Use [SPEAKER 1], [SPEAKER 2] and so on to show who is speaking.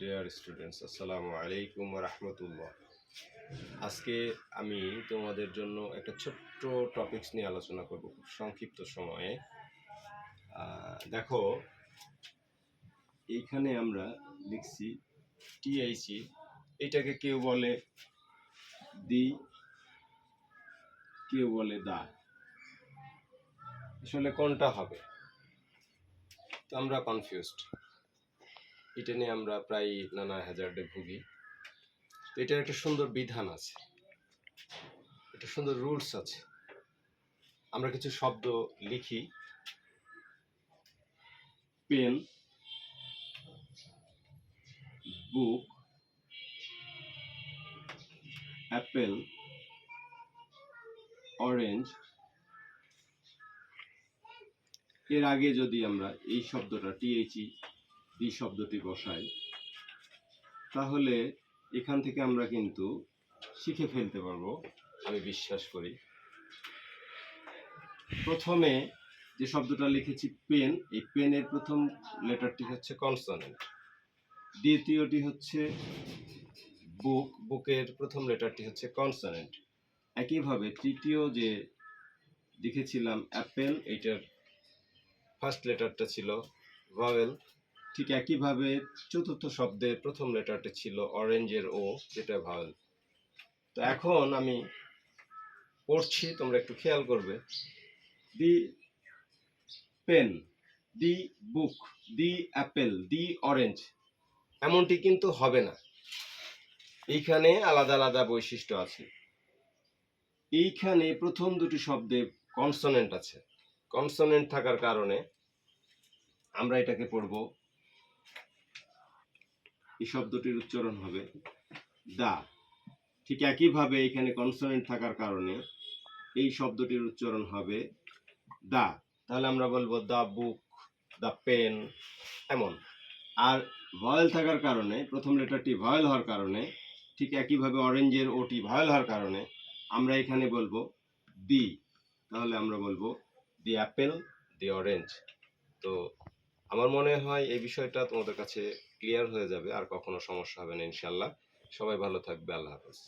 [SPEAKER 1] Dear students আসসালামু আলাইকুম রহমতুল্লাহ আজকে আমি তোমাদের জন্য একটা ছোট্ট টপিকস নিয়ে আলোচনা করব খুব সংক্ষিপ্ত সময়ে। দেখো, এইখানে আমরা লিখছি টিআইসি এটাকে কেউ বলে দি, কেউ বলে দা। আসলে কোনটা হবে? তো আমরা কনফিউজড এটা নিয়ে আমরা প্রায় নানা হ্যাজার্ডে ভুগি। তো এটার একটা সুন্দর বিধান আছে। একটা সুন্দর রুলস আছে। আমরা কিছু শব্দ লিখি। Pen, book, apple, orange. এর আগে যদি আমরা এই শব্দটা টিএইচই ডি শব্দটি বসাই তাহলে এখান থেকে আমরা কিন্তু শিখে ফেলতে পারব, আমি বিশ্বাস করি। প্রথমে যে শব্দটা লিখেছি পেন, এই পেনের প্রথম লেটারটি হচ্ছে কনসনেন্ট। দ্বিতীয়টি হচ্ছে বুক, বুকের প্রথম লেটারটি হচ্ছে কনসনেন্ট। একইভাবে তৃতীয় যে লিখেছিলাম অ্যাপেল, এইটার ফার্স্ট লেটারটা ছিল ভাওয়েল। ঠিক একইভাবে চতুর্থ শব্দের প্রথম লেটারটি ছিল অরেঞ্জের ও, যেটা ভাওয়েল তো এখন আমি পড়ছি, তোমরা একটু খেয়াল করবে। The pen, the book, the apple, the orange, এমনটি কিন্তু হবে না। এইখানে আলাদা আলাদা বৈশিষ্ট্য আছে। এইখানে প্রথম দুটি শব্দে কনসোনেন্ট আছে। কনসোনেন্ট থাকার কারণে আমরা এটাকে পড়ব এই শব্দটির উচ্চারণ হবে দা। ঠিক একইভাবে এখানে কনসোনেন্ট থাকার কারণে এই শব্দটির উচ্চারণ হবে দা। তাহলে আমরা বলব দা বুক, দা পেন, এমন। আর ভয়েল থাকার কারণে, প্রথম লেটারটি ভয়েল হওয়ার কারণে, ঠিক একইভাবে অরেঞ্জের ওটি ভয়েল হওয়ার কারণে, আমরা এখানে বলব দি। তাহলে আমরা বলব দি অ্যাপেল, দি অরেঞ্জ। তো আমার মনে হয় এই বিষয়টা তোমাদের কাছে ক্লিয়ার হয়ে যাবে আর কখনো সমস্যা হবে না ইনশাল্লাহ। সবাই ভালো থাকবে আল্লাহ হাফেজ।